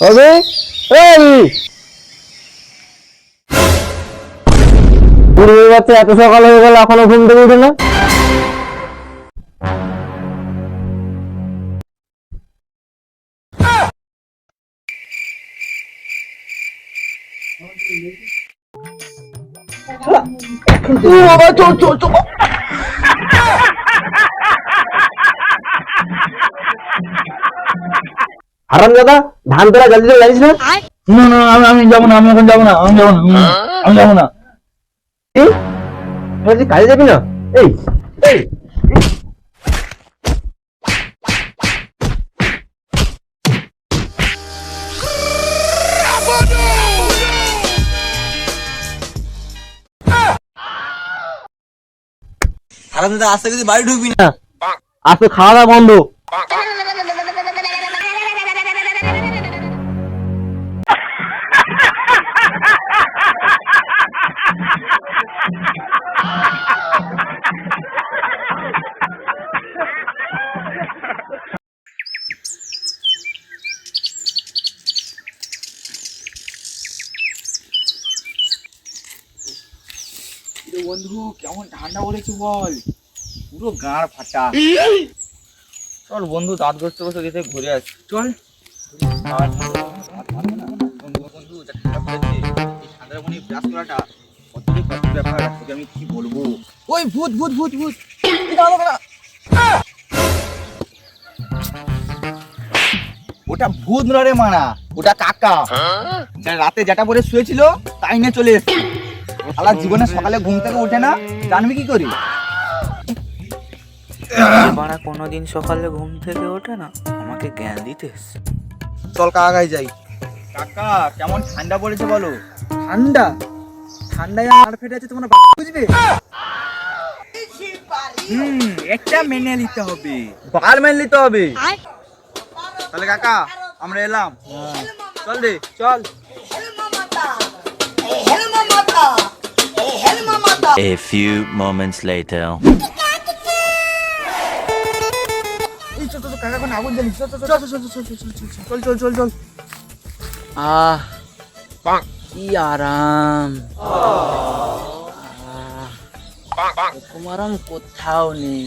হবে এই পূর্বের বাচ্চা এত সকাল হয়ে গেল এখনও ঘুম থেকে উঠে না হারাম দাদা ধান তোরা জলদি জলদি জানিস না না না আমি আমি যাব না আমি এখন যাব না আমি যাব না আমি- আমি যাব না। এই বলছি কাজে যাবি না? এই এই হারাম দাদা আস্তে বাড়ি ঢুকবি না। আজ খাওয়া দাওয়া বন্ধ। বন্ধু কেমন ঠান্ডা পড়েছে বল? পুরো গাঁড় ফাটা। চল বন্ধু দাঁত ঘষতে বসে গেছে ঘুরে আসি। চল। বন্ধু বন্ধু যা ঠান্ডা পড়েছে। এই ঠান্ডার মনে ব্রাশ করাটা কতটি কত ব্যাপার। তোকে আমি কি বলব? ওই ভূত ভূত ভূত ভূত। এই দাঁড়া, দাঁড়া। ওটা ভূত নয় রে মানা ওটা কাকা। রাতে যেটা পরে শুয়েছিল তাই নিয়ে চলে এসছে। আলা জীবনে সকালে ঘুম থেকে ওঠে না জানবি কি করি? বাড়া কোনোদিন সকালে ঘুম থেকে ওঠে না আমাকে জ্ঞান দিতে এসছে। চল কাকাই যাই। কাকা কেমন ঠান্ডা পড়েছে বলো? ঠান্ডা? ঠান্ডায় আর ফেটে আছে তোমার বুঝবে? হুম একটা মেনে নিতে হবে। বাল মেনে নিতে হবে। তাহলে কাকা আমরা এলাম। চল রে চল। A few moments later. এই চল চল চল, কাকা কোনো আগুন জ্বালিস চল চল চল চল চল চল চল চল চল চল চল আহ কি আরাম এরকম আরাম কোথাও নেই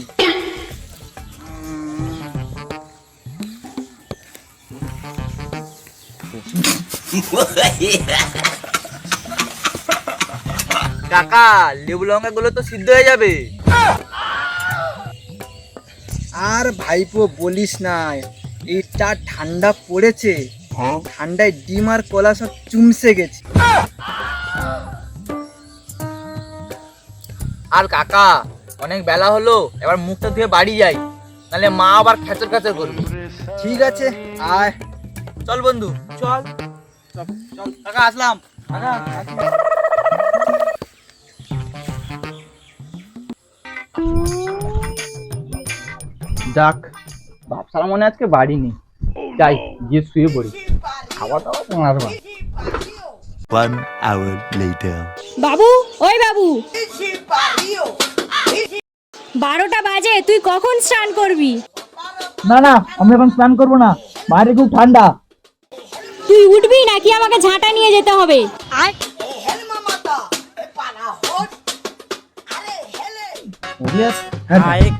কাকা লেবু লঙ্কা গুলো তো সিদ্ধ হয়ে যাবে। আর ভাইপো বলিস না এটা ঠান্ডা পড়েছে। ঠান্ডায় ডিম আর কলা সব চুমসে গেছে। আর কাকা অনেক বেলা হলো এবার মুখটা ধুয়ে বাড়ি যাই। নাহলে মা আবার খেচর খেচর করবে। ঠিক আছে আয়। চল বন্ধু চল। চল চল। কাকা আসলাম। কাকা যাক বাপসারা মনে আজকে বাড়ি নেই যাই গিয়ে শুয়ে পড়ি। খাওয়া দাওয়া তো মারবা One hour later. বাবু ওই বাবু। বারোটা বাজে তুই কখন স্নান করবি? না না আমি এখন স্নান করব না। বাইরে খুব ঠান্ডা। তুই উঠবি নাকি আমাকে ঝাঁটা নিয়ে যেতে হবে? আর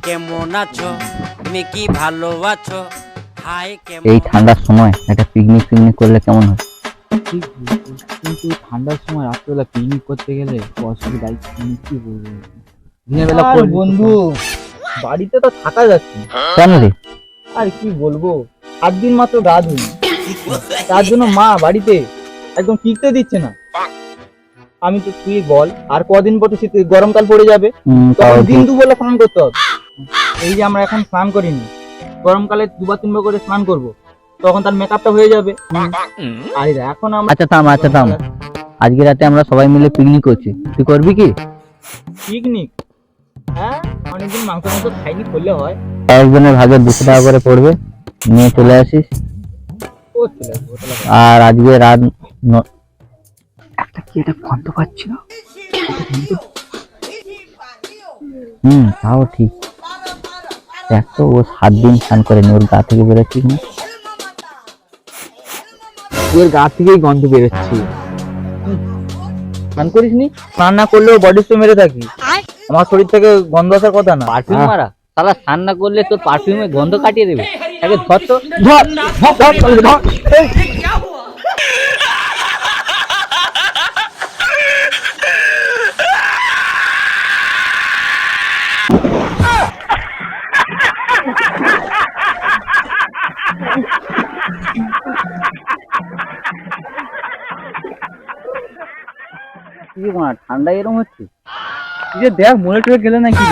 কেমন আছো? তুমি কি ভালো আছো হাই কেমন এই ঠান্ডার সময় একটা পিকনিক পিকনিক করলে কেমন হয়? কিন্তু ঠান্ডার সময় রাত্রেবেলা পিকনিক করতে গেলে অসুবিধা কি বলব? দিনের বেলা বন্ধু বাড়িতে তো থাকা যাচ্ছে কেন রে? আর কি বলব সাত দিন মাত্র গা ধুই তার জন্য মা বাড়িতে একদম টিকতে দিচ্ছে না। আমি তো তুই বল আর কদিন পর তো শীত গরমকাল পড়ে যাবে। তখন দিন। দুবেলা স্নান করতে হবে। এই যে আমরা এখন স্নান করিনি গরমকালে দুবার তিনবার করে স্নান করব তখন তার মেকআপটা হয়ে যাবে। আর এখন আমরা আচ্ছা থাম আচ্ছা থাম। আজকে রাতে আমরা সবাই মিলে পিকনিক করছি। তুই করবি কি? পিকনিক হ্যাঁ অনেকদিন মাংস মাংস খাইনি করলে হয়। একজনের ভাগে দুশো টাকা করে পড়বে নিয়ে চলে আসিস। আর আজকে রাত একটা কি একটা গন্ধ পাচ্ছি না হুম তাও ঠিক। দেখ তো ও সাত দিন স্নান করেনি ওর গা থেকে বেরোচ্ছিস কিনা ওর গা থেকেই গন্ধ বেরোচ্ছে স্নান করিস নি স্নান না করলেও বডি স্প্রে মেরে থাকি। আমার শরীর থেকে গন্ধ আসার কথা না। পারফিউম মারা? সালা স্নান না করলে তোর পারফিউমে গন্ধ কাটিয়ে দেবে। তাকে ধর তো। ধর ধর ধর কি মা ঠান্ডা এরম হচ্ছে? যে দেখ মনে টুয়ে গেলে নাকি?